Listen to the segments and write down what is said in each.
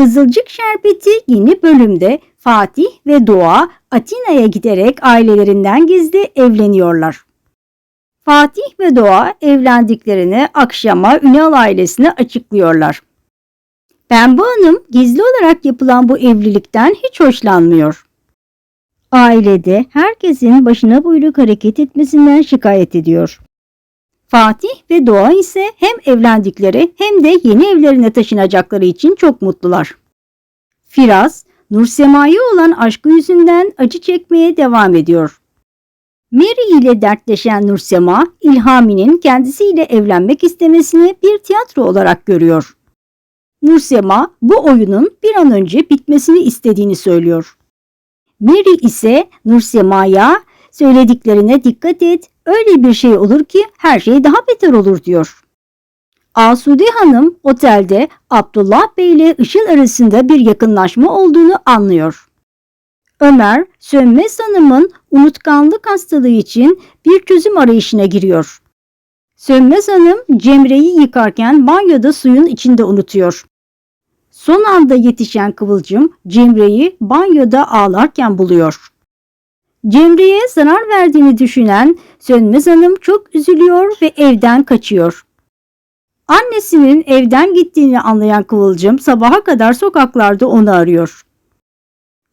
Kızılcık Şerbeti yeni bölümde Fatih ve Doğa Atina'ya giderek ailelerinden gizli evleniyorlar. Fatih ve Doğa evlendiklerini akşama Ünal ailesine açıklıyorlar. Pembe Hanım gizli olarak yapılan bu evlilikten hiç hoşlanmıyor. Ailede herkesin başına buyruk hareket etmesinden şikayet ediyor. Fatih ve Doğa ise hem evlendikleri hem de yeni evlerine taşınacakları için çok mutlular. Firaz, Nursema'ya olan aşkı yüzünden acı çekmeye devam ediyor. Mary ile dertleşen Nursema, İlhami'nin kendisiyle evlenmek istemesini bir tiyatro olarak görüyor. Nursema bu oyunun bir an önce bitmesini istediğini söylüyor. Mary ise Nursema'ya söylediklerine dikkat et, öyle bir şey olur ki her şey daha beter olur diyor. Asude Hanım otelde Abdullah Bey ile Işıl arasında bir yakınlaşma olduğunu anlıyor. Ömer, Sönmez Hanım'ın unutkanlık hastalığı için bir çözüm arayışına giriyor. Sönmez Hanım Cemre'yi yıkarken banyoda suyun içinde unutuyor. Son anda yetişen Kıvılcım Cemre'yi banyoda ağlarken buluyor. Cemre'ye zarar verdiğini düşünen Sönmez Hanım çok üzülüyor ve evden kaçıyor. Annesinin evden gittiğini anlayan Kıvılcım sabaha kadar sokaklarda onu arıyor.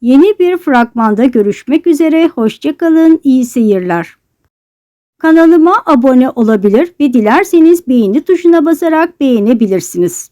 Yeni bir fragmanda görüşmek üzere, hoşçakalın, iyi seyirler. Kanalıma abone olabilir ve dilerseniz beğeni tuşuna basarak beğenebilirsiniz.